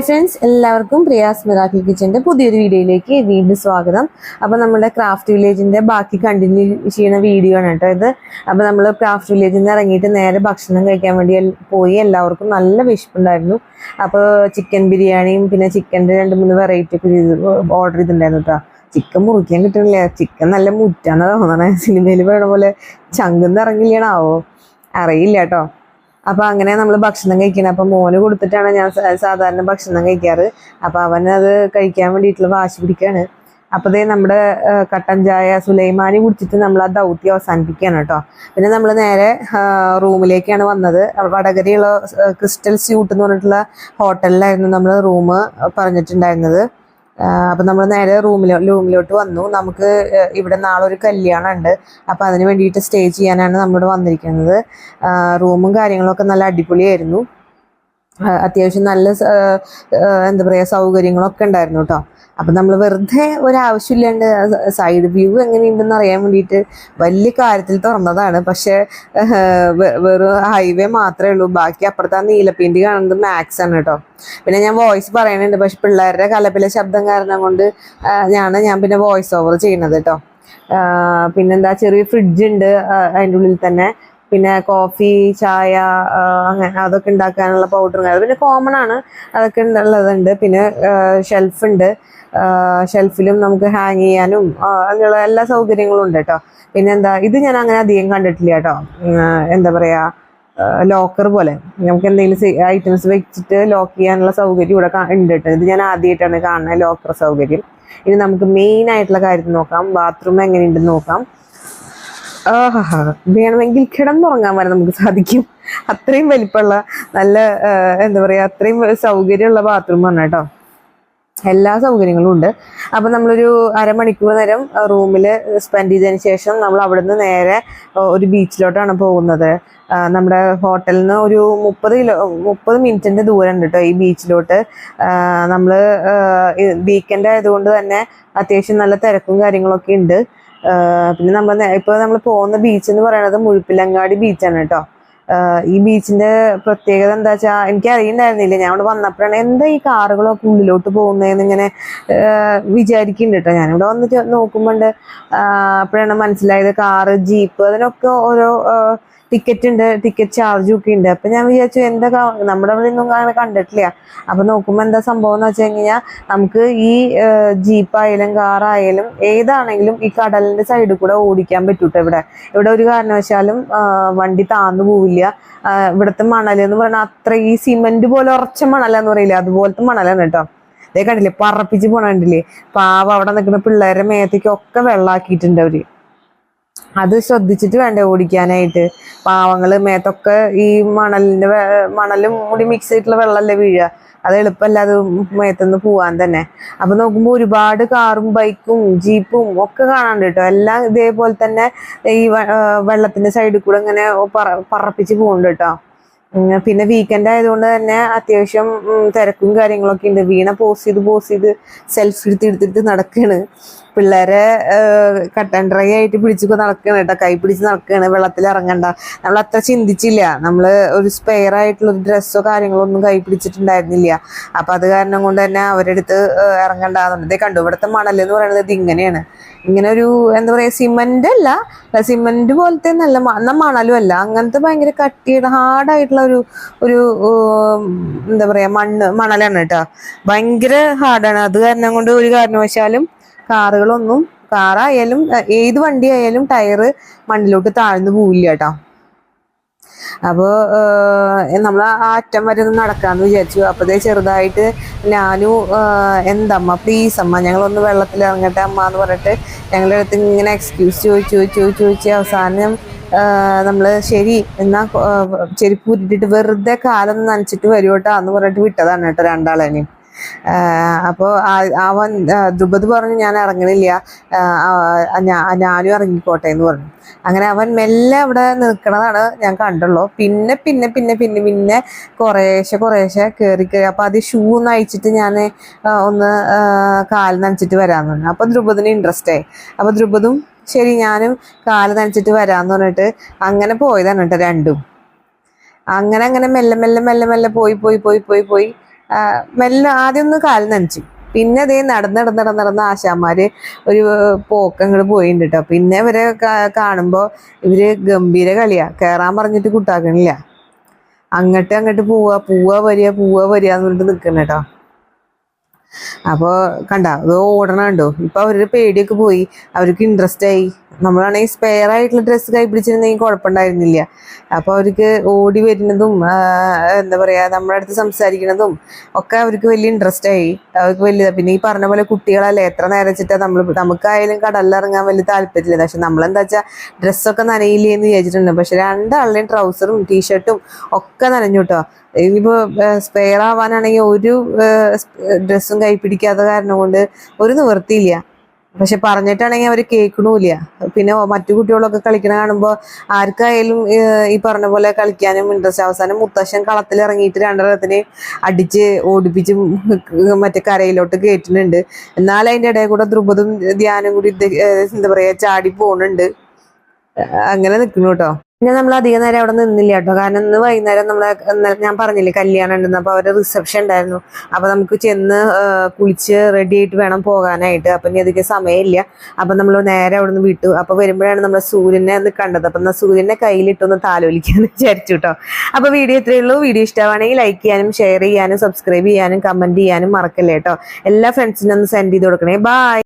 Hi friends എല്ലാവർക്കും Priya's miracle കിച്ചന്റെ പുതിയൊരു വീഡിയോയിലേക്ക് വീണ്ടും സ്വാഗതം. അപ്പോൾ നമ്മുടെ ക്രാഫ്റ്റ് വില്ലേജിന്റെ ബാക്കി കണ്ടിന്യൂ ചെയ്യുന്ന വീഡിയോ ആണ് കേട്ടോ ഇത്. അപ്പോൾ നമ്മൾ ക്രാഫ്റ്റ് വില്ലേജിൽ നിന്ന് ഇറങ്ങിയിട്ട് നേരെ ഭക്ഷണം കഴിക്കാൻ വേണ്ടി പോയി. എല്ലാവർക്കും നല്ല വിശപ്പുണ്ടായിരുന്നു. അപ്പോൾ ചിക്കൻ ബിരിയാണിയും പിന്നെ ചിക്കന്റെ രണ്ട് മൂന്ന് വെറൈറ്റി ഒക്കെ ചെയ്ത് ഓർഡർ ചെയ്തിട്ടുണ്ടായിരുന്നു കേട്ടോ ചിക്കൻ മുറിക്കാൻ കിട്ടണില്ല. ചിക്കൻ നല്ല മുറ്റാന്നാണ് തോന്നണേ. സിനിമയിൽ പറയണ പോലെ ചങ്കുന്ന് അറിയില്ല കേട്ടോ അപ്പൊ അങ്ങനെ നമ്മൾ ഭക്ഷണം കഴിക്കണം. അപ്പൊ മോന് കൊടുത്തിട്ടാണ് ഞാൻ സാധാരണ ഭക്ഷണം കഴിക്കാറ്. അപ്പൊ അവൻ അത് കഴിക്കാൻ വേണ്ടിയിട്ടുള്ള വാശി പിടിക്കാണ്. അപ്പൊ ദേ നമ്മുടെ കട്ടൻ ചായ സുലൈമാനി കുടിച്ചിട്ട് നമ്മൾ ആ ദൗത്യം അവസാനിപ്പിക്കുകയാണ് കേട്ടോ. പിന്നെ നമ്മൾ നേരെ റൂമിലേക്കാണ് വന്നത്. വടകരയുള്ള ക്രിസ്റ്റൽ സ്യൂട്ട് എന്ന് പറഞ്ഞിട്ടുള്ള ഹോട്ടലിലായിരുന്നു നമ്മൾ റൂം പറഞ്ഞിട്ടുണ്ടായിരുന്നത്. അപ്പം നമ്മൾ നേരെ റൂമിലോ റൂമിലോട്ട് വന്നു. നമുക്ക് ഇവിടെ നാളെ ഒരു കല്യാണം ഉണ്ട് അപ്പം അതിന് വേണ്ടിയിട്ട് സ്റ്റേ ചെയ്യാനാണ് നമ്മളിവിടെ വന്നിരിക്കുന്നത്. റൂമും കാര്യങ്ങളൊക്കെ നല്ല അടിപൊളിയായിരുന്നു. അത്യാവശ്യം നല്ല എന്താ പറയുക സൗകര്യങ്ങളൊക്കെ ഉണ്ടായിരുന്നു കേട്ടോ അപ്പം നമ്മൾ വെറുതെ ഒരാവശ്യമില്ലാണ്ട് സൈഡ് വ്യൂ എങ്ങനെയുണ്ടെന്ന് അറിയാൻ വേണ്ടിയിട്ട് വലിയ കാര്യത്തിൽ തുറന്നതാണ്. പക്ഷേ വെറും ഹൈവേ മാത്രമേ ഉള്ളൂ. ബാക്കി അപ്പുറത്തെ ആ നീലപ്പിന്റ് കാണുന്നത് മാക്സ് ആണ് കേട്ടോ പിന്നെ ഞാൻ വോയിസ് പറയുന്നുണ്ട് പക്ഷെ പിള്ളേരുടെ കലപ്പിലെ ശബ്ദം കാരണം കൊണ്ട് ഞാൻ ഞാൻ പിന്നെ വോയിസ് ഓവർ ചെയ്യുന്നത് കേട്ടോ പിന്നെന്താ ചെറിയ ഫ്രിഡ്ജ് ഉണ്ട് അതിന്റെ ഉള്ളിൽ തന്നെ പിന്നെ കോഫി ചായ അങ്ങനെ അതൊക്കെ ഉണ്ടാക്കാനുള്ള പൗഡറും പിന്നെ കോമൺ ആണ്. അതൊക്കെ ഉള്ളതുണ്ട്. പിന്നെ ഷെൽഫ് ഉണ്ട്. ഷെൽഫിലും നമുക്ക് ഹാങ് ചെയ്യാനും അങ്ങനെയുള്ള എല്ലാ സൗകര്യങ്ങളും ഉണ്ട് കേട്ടോ പിന്നെ എന്താ ഇത് ഞാൻ അങ്ങനെ അധികം കണ്ടിട്ടില്ല കേട്ടോ എന്താ പറയാ ലോക്കർ പോലെ. നമുക്ക് എന്തെങ്കിലും ഐറ്റംസ് വെച്ചിട്ട് ലോക്ക് ചെയ്യാനുള്ള സൗകര്യം ഇവിടെ ഉണ്ട് കേട്ടോ ഇത് ഞാൻ ആദ്യമായിട്ടാണ് കാണുന്നത് ലോക്കർ സൗകര്യം. ഇനി നമുക്ക് മെയിൻ ആയിട്ടുള്ള കാര്യം നോക്കാം. ബാത്റൂം എങ്ങനെയുണ്ടെന്ന് നോക്കാം. ആഹാ. വേണമെങ്കിൽ കിടന്നുറങ്ങാൻ വരെ നമുക്ക് സാധിക്കും. അത്രയും വലിപ്പമുള്ള നല്ല എന്താ പറയാ അത്രയും സൗകര്യമുള്ള ബാത്റൂമാണ് കേട്ടോ. എല്ലാ സൗകര്യങ്ങളും ഉണ്ട്. അപ്പൊ നമ്മളൊരു അരമണിക്കൂർ നേരം റൂമിൽ സ്പെൻഡ് ചെയ്തതിന് ശേഷം നമ്മൾ അവിടുന്ന് നേരെ ഒരു ബീച്ചിലോട്ടാണ് പോകുന്നത്. നമ്മുടെ ഹോട്ടലിൽ നിന്ന് ഒരു മുപ്പത് കിലോ മുപ്പത് മിനിറ്റിന്റെ ദൂരം ഉണ്ട് കേട്ടോ ഈ ബീച്ചിലോട്ട് നമ്മൾ വീക്കെൻഡ് ആയതുകൊണ്ട് തന്നെ അത്യാവശ്യം നല്ല തിരക്കും കാര്യങ്ങളൊക്കെ ഉണ്ട്. പിന്നെ നമ്മൾ ഇപ്പോൾ നമ്മൾ പോകുന്ന ബീച്ച് എന്ന് പറയുന്നത് മുഴുപ്പിലങ്ങാടി ബീച്ചാണ് കേട്ടോ ഈ ബീച്ചിന്റെ പ്രത്യേകത എന്താ വെച്ചാൽ എനിക്ക് അറിയണ്ടായിരുന്നില്ല ഞാൻ ഇവിടെ വന്നപ്പോഴാണ് എന്താ ഈ കാറുകളൊക്കെ ഉള്ളിലോട്ട് പോകുന്നതെന്ന് ഇങ്ങനെ വിചാരിക്കുന്നുണ്ട് കേട്ടോ ഞാനിവിടെ വന്നിട്ട് നോക്കുമ്പോണ്ട് അപ്പോഴാണ് മനസ്സിലായത് കാറ് ജീപ്പ് അതിനൊക്കെ ഓരോ ടിക്കറ്റ് ഉണ്ട് ടിക്കറ്റ് ചാർജും ഒക്കെ ഉണ്ട്. അപ്പൊ ഞാൻ വിചാരിച്ചു എന്താ നമ്മുടെ അവിടെ ഒന്നും അങ്ങനെ കണ്ടിട്ടില്ല. അപ്പൊ നോക്കുമ്പോ എന്താ സംഭവം എന്ന് വെച്ച് കഴിഞ്ഞാൽ നമുക്ക് ഈ ജീപ്പായാലും കാറായാലും ഏതാണെങ്കിലും ഈ കടലിന്റെ സൈഡിൽ കൂടെ ഓടിക്കാൻ പറ്റൂട്ടോ ഇവിടെ. ഇവിടെ ഒരു കാരണവശാലും വണ്ടി താന്നു പോവില്ല. ഇവിടുത്തെ മണൽ എന്ന് പറഞ്ഞാൽ അത്ര ഈ സിമെന്റ് പോലെ ഉറച്ച മണലെന്ന് പറയില്ല? അതുപോലത്തെ മണലാണ് കേട്ടോ. അതേ കണ്ടില്ലേ? പറപ്പിച്ച് പോണ കണ്ടില്ലേ? പാവ അവിടെ നിൽക്കുന്ന പിള്ളേരുടെ മേത്തേക്കൊക്കെ വെള്ളാക്കിയിട്ടുണ്ട് അവർ. അത് ശ്രദ്ധിച്ചിട്ട് വേണ്ട ഓടിക്കാനായിട്ട്? പാവങ്ങൾ മേത്തൊക്കെ ഈ മണലിന്റെ മണലും കൂടി മിക്സ് ചെയ്തിട്ടുള്ള വെള്ളമല്ലേ വീഴുക. അത് എളുപ്പമല്ല അത് മേത്തുനിന്ന് പോവാൻ തന്നെ. അപ്പൊ നോക്കുമ്പോ ഒരുപാട് കാറും ബൈക്കും ജീപ്പും ഒക്കെ കാണാണ്ട് കേട്ടോ. എല്ലാം ഇതേപോലെ തന്നെ ഈ വെള്ളത്തിന്റെ സൈഡിൽ കൂടെ ഇങ്ങനെ പറ- പറപ്പിച്ച് പോകുന്നുണ്ട് കേട്ടോ. പിന്നെ വീക്കെൻഡ് ആയതുകൊണ്ട് തന്നെ അത്യാവശ്യം തിരക്കും കാര്യങ്ങളൊക്കെ ഉണ്ട്. വീണ പോസ് ചെയ്ത് പോസ് ചെയ്ത് സെൽഫി എടുത്ത് എടുത്തിട്ട് നടക്കാണ്. പിള്ളേരെ കട്ടൻ ഡ്രൈ ആയിട്ട് പിടിച്ചു നടക്കുകയാണ് കേട്ടോ. കൈ പിടിച്ച് നടക്കുകയാണ് വെള്ളത്തിൽ ഇറങ്ങണ്ട. നമ്മൾ അത്ര ചിന്തിച്ചില്ല. നമ്മൾ ഒരു സ്പെയർ ആയിട്ടുള്ള ഡ്രസ്സോ കാര്യങ്ങളോ ഒന്നും കൈ പിടിച്ചിട്ടുണ്ടായിരുന്നില്ല. അപ്പൊ അത് കാരണം കൊണ്ട് തന്നെ അവരുടെ അടുത്ത് ഇറങ്ങണ്ടാകുന്നുണ്ട് ഇതേ കണ്ടു ഇവിടുത്തെ മണൽ എന്ന് പറയുന്നത് ഇത് ഇങ്ങനെയാണ്. ഇങ്ങനെ ഒരു എന്താ പറയാ സിമന്റ് അല്ല. സിമന്റ് പോലത്തെ നല്ല മണലും അല്ല. അങ്ങനത്തെ ഭയങ്കര കട്ടിയുടെ ഹാർഡായിട്ടുള്ള ഒരു ഒരു എന്താ പറയാ മണ്ണ് മണലാണ് കേട്ടോ. ഭയങ്കര ഹാർഡാണ് അത് കാരണം കൊണ്ട് ഒരു കാരണവശാലും കാറുകളൊന്നും കാറായാലും ഏത് വണ്ടി ആയാലും ടയറ് മണ്ണിലോട്ട് താഴ്ന്നു പോവില്ല കേട്ടോ. അപ്പോൾ നമ്മൾ ആ അറ്റം വരെ ഒന്ന് നടക്കാമെന്ന് വിചാരിച്ചു. അപ്പോഴേ ചെറുതായിട്ട് ഞാനും എന്തമ്മ പ്ലീസ് അമ്മ ഞങ്ങളൊന്ന് വെള്ളത്തിൽ ഇറങ്ങട്ടെ അമ്മ എന്ന് പറഞ്ഞിട്ട് ഞങ്ങളുടെ അടുത്ത് ഇങ്ങനെ എക്സ്ക്യൂസ് ചോദിച്ചു ചോദിച്ചു ചോദിച്ചു അവസാനം നമ്മൾ ശരി എന്നാ ചെരുപ്പ് ഉരുട്ടിട്ട് വെറുതെ കാലം നനച്ചിട്ട് വരുവട്ടാന്ന് പറഞ്ഞിട്ട് വിട്ടതാണ് കേട്ടോ രണ്ടാളെയും അപ്പോൾ അവൻ ദുബത് പറഞ്ഞ് ഞാൻ ഇറങ്ങണില്ല. ഞാനും ഇറങ്ങിക്കോട്ടെ എന്ന് പറഞ്ഞു. അങ്ങനെ അവൻ മെല്ലെ അവിടെ നിൽക്കണതാണ് ഞാൻ കണ്ടുള്ളൂ. പിന്നെ പിന്നെ പിന്നെ പിന്നെ പിന്നെ കുറേശ്ശെ കുറേശ്ശെ കയറി കയറി അപ്പോൾ അത് ഷൂ ഒന്ന് അയച്ചിട്ട് ഞാൻ ഒന്ന് കാൽ നനച്ചിട്ട് വരാമെന്ന് പറഞ്ഞു. അപ്പോൾ ദ്രുപദിന് ഇൻട്രസ്റ്റ് ആയി. അപ്പോൾ ദ്രുപദും ശരി ഞാനും കാൽ നനച്ചിട്ട് വരാമെന്ന് പറഞ്ഞിട്ട് അങ്ങനെ പോയതാണ് കേട്ടോ രണ്ടും. അങ്ങനെ അങ്ങനെ മെല്ലെ മെല്ലെ മെല്ലെ മെല്ലെ പോയി പോയി പോയി പോയി പോയി. മെല്ലെ ആദ്യം ഒന്ന് കാൽ നനച്ചു. പിന്നെ അതേ നടന്ന് നടന്ന് നടന്ന് നടന്ന് ആശാന്മാര് ഒരു പോക്കങ്ങൾ പോയിട്ടുണ്ട് കേട്ടോ പിന്നെ ഇവരെ കാണുമ്പോൾ കാണുമ്പോ ഇവർ ഗംഭീര കളിയാ. കേറാൻ പറഞ്ഞിട്ട് കുട്ടാക്കണില്ല. അങ്ങട്ട് അങ്ങട്ട് പോവാ പോവാ വരിക പോവാ വരിക എന്ന് പറഞ്ഞിട്ട് നിൽക്കണം കേട്ടോ അപ്പൊ കണ്ട അത് ഓടണ കണ്ടോ? ഇപ്പൊ അവരുടെ പേടിയൊക്കെ പോയി. അവർക്ക് ഇൻട്രസ്റ്റ് ആയി. നമ്മളാണെങ്കിൽ സ്പെയർ ആയിട്ടുള്ള ഡ്രസ്സ് കൈ പിടിച്ചിരുന്നെങ്കിൽ കുഴപ്പമുണ്ടായിരുന്നില്ല. അപ്പോൾ അവർക്ക് ഓടി വരുന്നതും എന്താ പറയാ നമ്മുടെ അടുത്ത് സംസാരിക്കുന്നതും ഒക്കെ അവർക്ക് വലിയ ഇൻട്രസ്റ്റ് ആയി. അവർക്ക് വലിയ പിന്നെ ഈ പറഞ്ഞ പോലെ കുട്ടികളല്ലേ എത്ര നേരം നമ്മൾ നമുക്കായാലും കടലിലിറങ്ങാൻ വലിയ താല്പര്യമില്ല. പക്ഷെ നമ്മളെന്താ വെച്ചാൽ ഡ്രസ്സൊക്കെ നനയില്ലേ എന്ന് വിചാരിച്ചിട്ടുണ്ട്. പക്ഷെ രണ്ടാളുടെയും ട്രൗസറും ടീഷർട്ടും ഒക്കെ നനഞ്ഞു കേട്ടോ സ്പെയർ ആവാനാണെങ്കിൽ ഒരു ഡ്രസ്സും കൈ പിടിക്കാത്ത കാരണം കൊണ്ട് ഒരു നിവൃത്തിയില്ല. പക്ഷെ പറഞ്ഞിട്ടാണെങ്കിൽ അവർ കേൾക്കണമില്ല പിന്നെ മറ്റു കുട്ടികളൊക്കെ കളിക്കണ കാണുമ്പോൾ ആർക്കായാലും ഈ പറഞ്ഞ പോലെ കളിക്കാനും ഇൻട്രസ്റ്റ് അവസാനം മുത്തശ്ശൻ കളത്തിൽ ഇറങ്ങിയിട്ട് രണ്ടരത്തിന് അടിച്ച് ഓടിപ്പിച്ച് മറ്റേ കരയിലോട്ട് കയറ്റുന്നുണ്ട് എന്നാൽ അതിന്റെ ഇടയിൽ കൂടെ ധ്രുപതും ധ്യാനം കൂടി എന്താ പറയാ ചാടി പോണുണ്ട്. അങ്ങനെ നിൽക്കുന്നു കേട്ടോ പിന്നെ നമ്മൾ അധികം നേരം അവിടെ നിന്നില്ല കേട്ടോ. കാരണം ഇന്ന് വൈകുന്നേരം നമ്മളെ ഞാൻ പറഞ്ഞില്ലേ കല്യാണം ഉണ്ടെന്ന് അപ്പൊ അവരുടെ റിസപ്ഷൻ ഉണ്ടായിരുന്നു. അപ്പൊ നമുക്ക് ചെന്ന് കുളിച്ച് റെഡി ആയിട്ട് വേണം പോകാനായിട്ട്. അപ്പൊ ഇനി അധികം സമയമില്ല. അപ്പൊ നമ്മൾ നേരെ അവിടെ നിന്ന് വിട്ടു. അപ്പൊ വരുമ്പോഴാണ് നമ്മൾ സൂര്യനെ ഒന്ന് കണ്ടത്. അപ്പൊ എന്നാൽ സൂര്യനെ കയ്യിലിട്ടൊന്ന് താലോലിക്കാന്ന് വിചാരിച്ചു കേട്ടോ. അപ്പൊ വീഡിയോ ഇത്രയേ ഉള്ളൂ. വീഡിയോ ഇഷ്ടമാണെങ്കിൽ ലൈക്ക് ചെയ്യാനും ഷെയർ ചെയ്യാനും സബ്സ്ക്രൈബ് ചെയ്യാനും കമന്റ് ചെയ്യാനും മറക്കല്ലേ കേട്ടോ. എല്ലാ ഫ്രണ്ട്സിനും ഒന്ന് സെൻഡ് ചെയ്ത് കൊടുക്കണേ. ബൈ